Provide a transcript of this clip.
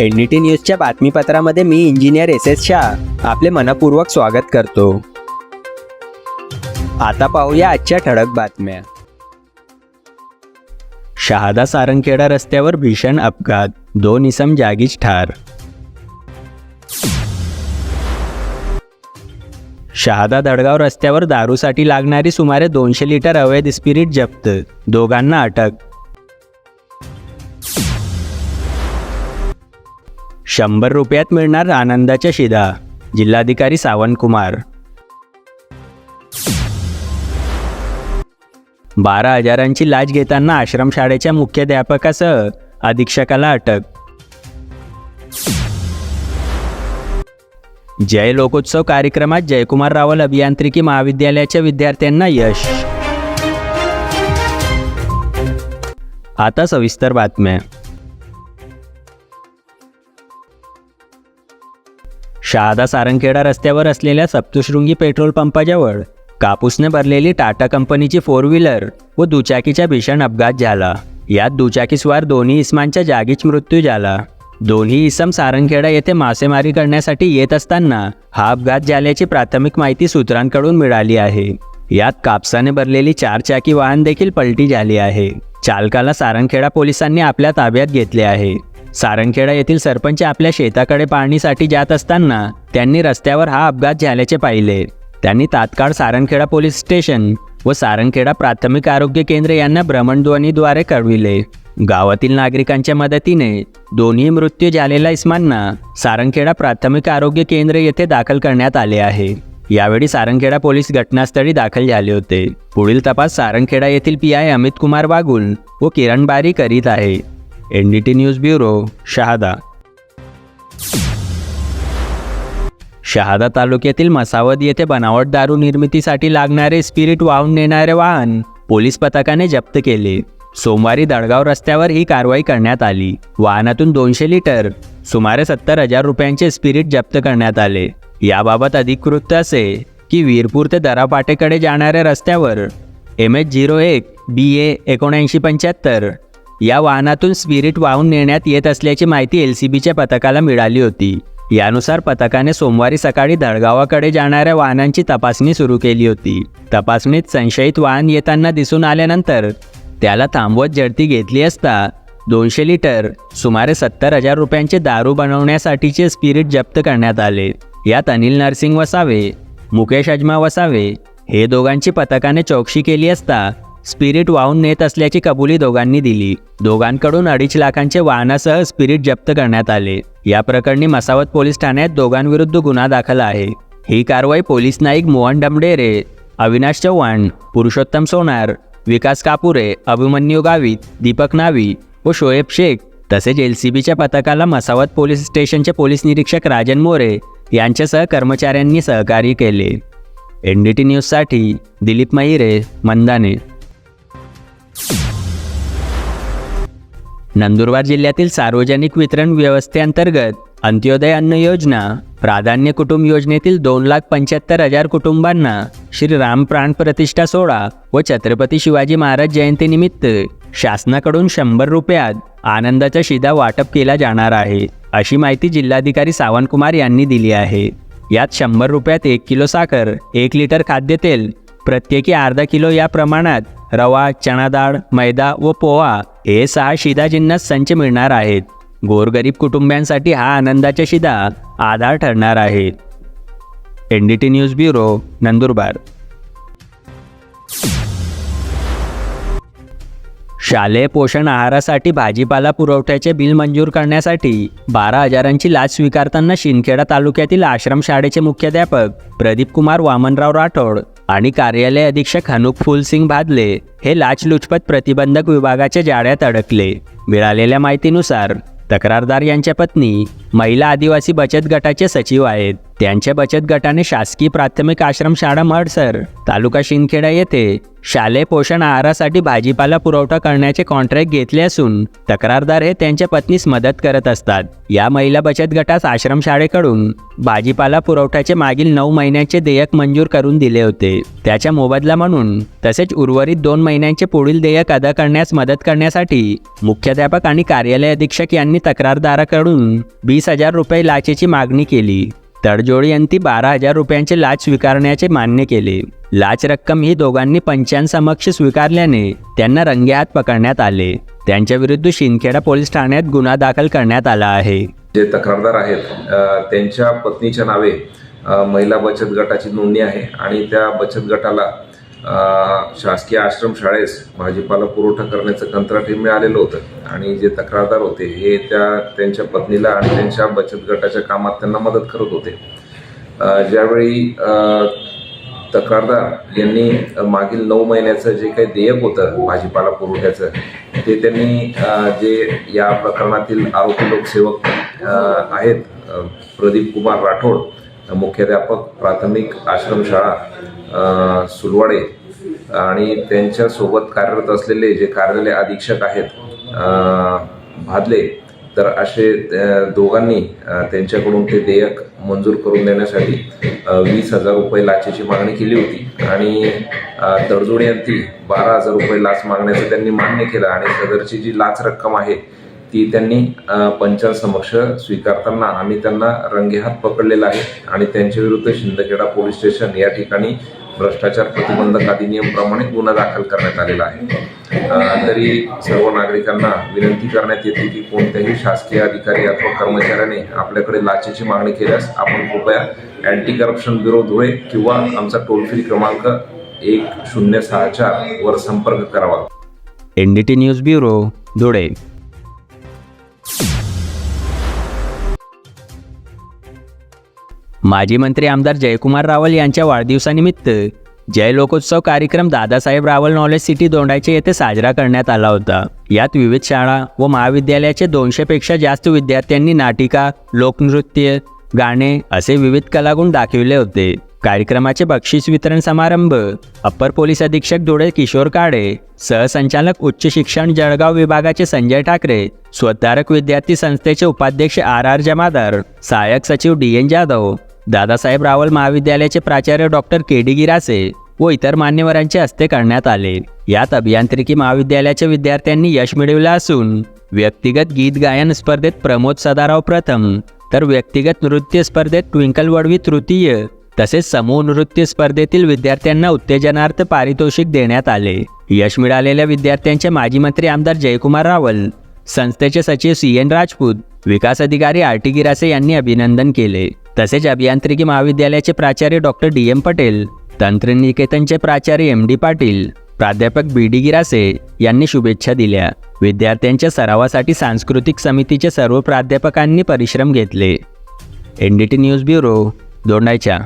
NDT न्यूजच्या बातमीपत्रामध्ये मी इंजिनियर एस एस शाह. आपले मनपूर्वक स्वागत करतो. आता पाहूया आजच्या ठळक बातम्या. शहादा सारंगखेडा रस्त्यावर भीषण अपघात दोन इसम जागीच ठार. शहादा दडगाव रस्त्यावर दारूसाठी लागणारी सुमारे दोनशे लिटर अवैध स्पिरिट जप्त. दोघांना अटक. शंभर रुपयात मिळणार आनंदाच्या शिदा. जिल्हाधिकारी सावंतकुमार. बारा हजारांची लाच घेताना आश्रमशाळेच्या मुख्याध्यापकासह अधीक्षकाला अटक. जय लोकोत्सव कार्यक्रमात जयकुमार रावल अभियांत्रिकी महाविद्यालयाच्या विद्यार्थ्यांना यश. आता सविस्तर बातम्या. शहादा सारंगखेडा रस्त्यावर असलेल्या सप्तशृंगी पेट्रोल पंपाजवळ कापूसने भरलेली टाटा कंपनीची फोर व्हीलर व दुचाकीचा भीषण अपघात झाला. यात दुचाकीस्वार दोन्ही इस्मांच्या जागीच मृत्यू झाला. दोन्ही इसम सारंगखेडा येथे मासेमारी करण्यासाठी येत असताना हा अपघात झाल्याची प्राथमिक माहिती सूत्रांकडून मिळाली आहे. यात कापसाने भरलेली चारचाकी वाहन देखील पलटी झाली आहे. चालकाला सारंगखेडा पोलिसांनी आपल्या ताब्यात घेतले आहे. सारंगखेडा येथील सरपंच आपल्या शेताकडे पाहणीसाठी जात असताना त्यांनी रस्त्यावर हा अपघात झाल्याचे पाहिले. त्यांनी तात्काळ सारंगखेडा पोलीस स्टेशन व सारंगखेडा प्राथमिक आरोग्य केंद्र यांना भ्रमणध्वनीद्वारे कळविले. गावातील नागरिकांच्या मदतीने दोन्ही मृत्यू झालेल्या इस्मांना सारंगखेडा प्राथमिक आरोग्य केंद्र येथे दाखल करण्यात आले आहे. यावेळी सारंगखेडा पोलीस घटनास्थळी दाखल झाले होते. पुढील तपास सारंगखेडा येथील पी आय अमित कुमार बागुल व किरण बारी करीत आहे. N D T news bureau Shahada. Shahada तालुक्यातील मसावद येथे बनावट दारू निर्मितीसाठी लागणारे स्पिरिट वाहून नेणारे वाहन पोलीस पथकाने जप्त केले. सोमवारी दडगाव रस्त्यावर ही कारवाई करण्यात आली. वाहनातून दोनशे लिटर सुमारे सत्तर हजार रुपयांचे स्पिरिट जप्त करण्यात आले. याबाबत अधिक वृत्त असे की वीरपूर ते दरापाटेकडे जाणाऱ्या रस्त्यावर एम एच झिरो एक बी ए एकोणऐंशी पंच्याहत्तर या वाहनातून स्पिरिट वाहून नेण्यात येत असल्याची माहिती एल सी बीच्या पथकाला मिळाली होती. यानुसार पथकाने सोमवारी सकाळी दळगावाकडे जाणाऱ्या वाहनांची तपासणी सुरू केली होती. तपासणीत संशयित वाहन येताना दिसून आल्यानंतर त्याला थांबवत जळती घेतली असता दोनशे लिटर सुमारे सत्तर हजार रुपयांचे दारू बनवण्यासाठीचे स्पिरिट जप्त करण्यात आले. यात अनिल नरसिंग वसावे मुकेश अजमा वसावे हे दोघांची पथकाने चौकशी केली असता स्पिरिट वाहून नेत असल्याची कबुली दोघांनी दिली. दोघांकडून अडीच लाखांचे वाहनासह स्पिरिट जप्त करण्यात आले. या प्रकरणी मसावत पोलीस ठाण्यात दोघांविरुद्ध गुन्हा दाखल आहे. ही कारवाई पोलीस नाईक मोहन डमडेरे अविनाश चव्हाण पुरुषोत्तम सोनार विकास कापुरे अभिमन्यू गावित दीपक नावी व शोएब शेख तसेच एल सी बीच्या पथकाला मसावत पोलीस स्टेशनचे पोलीस निरीक्षक राजन मोरे यांच्यासह कर्मचाऱ्यांनी सहकार्य केले. एन डी टी न्यूजसाठी दिलीप महिरे मंदाने. नंदुरबार जिल्ह्यातील सार्वजनिक वितरण व्यवस्थेअंतर्गत अंत्योदय अन्न योजना प्राधान्य कुटुंब योजनेतील दोन लाख पंच्याहत्तर हजार कुटुंबांना श्री राम प्राण प्रतिष्ठा सोहळा व छत्रपती शिवाजी महाराज जयंतीनिमित्त शासनाकडून शंभर रुपयात आनंदाचा शिदा वाटप केला जाणार आहे अशी माहिती जिल्हाधिकारी सावंतकुमार यांनी दिली आहे. यात शंभर रुपयात एक किलो साखर एक लिटर खाद्यतेल प्रत्येकी अर्धा किलो या प्रमाणात रवा चणा डाळ मैदा व पोहा हे सहा शिदा जिन्नस संच मिळणार आहेत. गोरगरीब कुटुंबियांसाठी हा आनंदाच्या शिदा आधार ठरणार आहे. N D T news bureau Nandurbar. शालेय पोषण आहारासाठी भाजीपाला पुरवठ्याचे बिल मंजूर करण्यासाठी बारा हजारांची लाच स्वीकारताना शिंदखेडा तालुक्यातील आश्रमशाळेचे मुख्याध्यापक प्रदीप कुमार वामनराव राठोड आणि कार्यालय अधीक्षक हनुक फुलसिंग भादले हे लाचलुचपत प्रतिबंधक विभागाच्या जाळ्यात अडकले. मिळालेल्या माहितीनुसार तक्रारदार यांच्या पत्नी महिला आदिवासी बचत गटाचे सचिव आहेत. त्यांच्या बचत गटाने शासकीय प्राथमिक आश्रमशाळा मडसर तालुका शिंदखेडा येथे शालेय पोषण आहारासाठी भाजीपाला पुरवठा करण्याचे कॉन्ट्रॅक्ट घेतले असून तक्रारदार हे त्यांच्या पत्नीस मदत करत असतात. या महिला बचत गटास आश्रमशाळेकडून भाजीपाला पुरवठ्याचे मागील नऊ महिन्यांचे देयक मंजूर करून दिले होते. त्याच्या मोबदला म्हणून तसेच उर्वरित दोन महिन्यांचे पुढील देयक अदा करण्यास मदत करण्यासाठी मुख्याध्यापक आणि कार्यालय अधीक्षक यांनी तक्रारदाराकडून वीस हजार रुपये लाचेची मागणी केली. तडजोडी यांनी बारा हजार रुपयांचे लाच स्वीकारण्याचे मान्य केले. लाच रक्कम ही दोघांनी पंचांसमक्ष स्वीकारल्याने त्यांना रंगेहात पकडण्यात आले. त्यांच्या विरुद्ध शिंदखेडा पोलीस ठाण्यात गुन्हा दाखल करण्यात आला आहे. जे तक्रारदार आहेत त्यांच्या पत्नीच्या नावे महिला बचत गटाची नोंदणी आहे आणि त्या बचत गटाला शासकीय आश्रमशाळेस भाजीपाला पुरवठा करण्याचं कंत्राट हे मिळालेलं होतं. आणि जे तक्रारदार होते हे त्या त्यांच्या पत्नीला आणि त्यांच्या बचत गटाच्या कामात त्यांना मदत करत होते. ज्यावेळी तक्रारदार यांनी मागील नऊ महिन्याचं जे काही देयक होतं भाजीपाला पुरवठ्याचं ते त्यांनी जे या प्रकरणातील आरोपी लोकसेवक आहेत प्रदीप कुमार राठोड मुख्याध्यापक प्राथमिक आश्रमशाळा सुलवाडे आणि त्यांच्यासोबत कार्यरत असलेले जे कार्यालय अधीक्षक आहेत भादले तर असे दोघांनी त्यांच्याकडून ते देयक मंजूर करून देण्यासाठी वीस हजार रुपये लाचेची मागणी केली होती. आणि अ, बारा हजार रुपये लाच मागण्याचं त्यांनी मान्य केलं आणि सदरची जी लाच रक्कम आहे ती त्यांनी पंचांसमक्ष स्वीकारताना आम्ही त्यांना रंगेहात पकडलेला आहे. आणि त्यांच्या विरुद्ध शिंदखेडा पोलीस स्टेशन या ठिकाणी भ्रष्टाचार प्रतिबंधक अधिनियमप्रमाणे गुन्हा दाखल करण्यात आलेला आहे. तरी सर्व नागरिकांना विनंती करण्यात येते की कोणत्याही शासकीय अधिकारी अथवा कर्मचाऱ्याने आपल्याकडे लाचेची मागणी केल्यास आपण कृपया अँटी करप्शन ब्युरो धुळे किंवा आमचा टोल फ्री क्रमांक एक शून्य सहा चार वर संपर्क करावा. N D T news bureau Dhule. माजी मंत्री आमदार जयकुमार रावल यांच्या वाढदिवसानिमित्त जय लोकोत्सव कार्यक्रम दादासाहेब रावल नॉलेज सिटी दोंडाचे येथे साजरा करण्यात आला होता. यात विविध शाळा व महाविद्यालयाचे दोनशेपेक्षा जास्त विद्यार्थ्यांनी नाटिका लोकनृत्य गाणे असे विविध कलागुण दाखविले होते. कार्यक्रमाचे बक्षीस वितरण समारंभ अप्पर पोलीस अधीक्षक धुळे किशोर काळे सहसंचालक उच्च शिक्षण जळगाव विभागाचे संजय ठाकरे स्वतारक विद्यार्थी संस्थेचे उपाध्यक्ष आर आर जमादार सहाय्यक सचिव डी एन जाधव दादासाहेब रावल महाविद्यालयाचे प्राचार्य डॉक्टर के डी गिरासे व इतर मान्यवरांचे हस्ते करण्यात आले. यात अभियांत्रिकी महाविद्यालयाच्या विद्यार्थ्यांनी यश मिळवले असून व्यक्तिगत गीत गायन स्पर्धेत प्रमोद सदाराव प्रथम तर व्यक्तिगत नृत्य स्पर्धेत ट्विंकल वडवी तृतीय तसेच समूह नृत्य स्पर्धेतील विद्यार्थ्यांना उत्तेजनार्थ पारितोषिक देण्यात आले. यश मिळालेल्या विद्यार्थ्यांचे माजी मंत्री आमदार जयकुमार रावल संस्थेचे सचिव सी एन राजपूत विकास अधिकारी आर टी गिरासे यांनी अभिनंदन केले. तसेच अभियांत्रिकी महाविद्यालयाचे प्राचार्य डॉक्टर डी एम पटेल तंत्रनिकेतनचे प्राचार्य एम डी पाटील प्राध्यापक बी डी गिरासे यांनी शुभेच्छा दिल्या. विद्यार्थ्यांच्या सरावासाठी सांस्कृतिक समितीचे सर्व प्राध्यापकांनी परिश्रम घेतले. N D T news bureau दोंडायच्या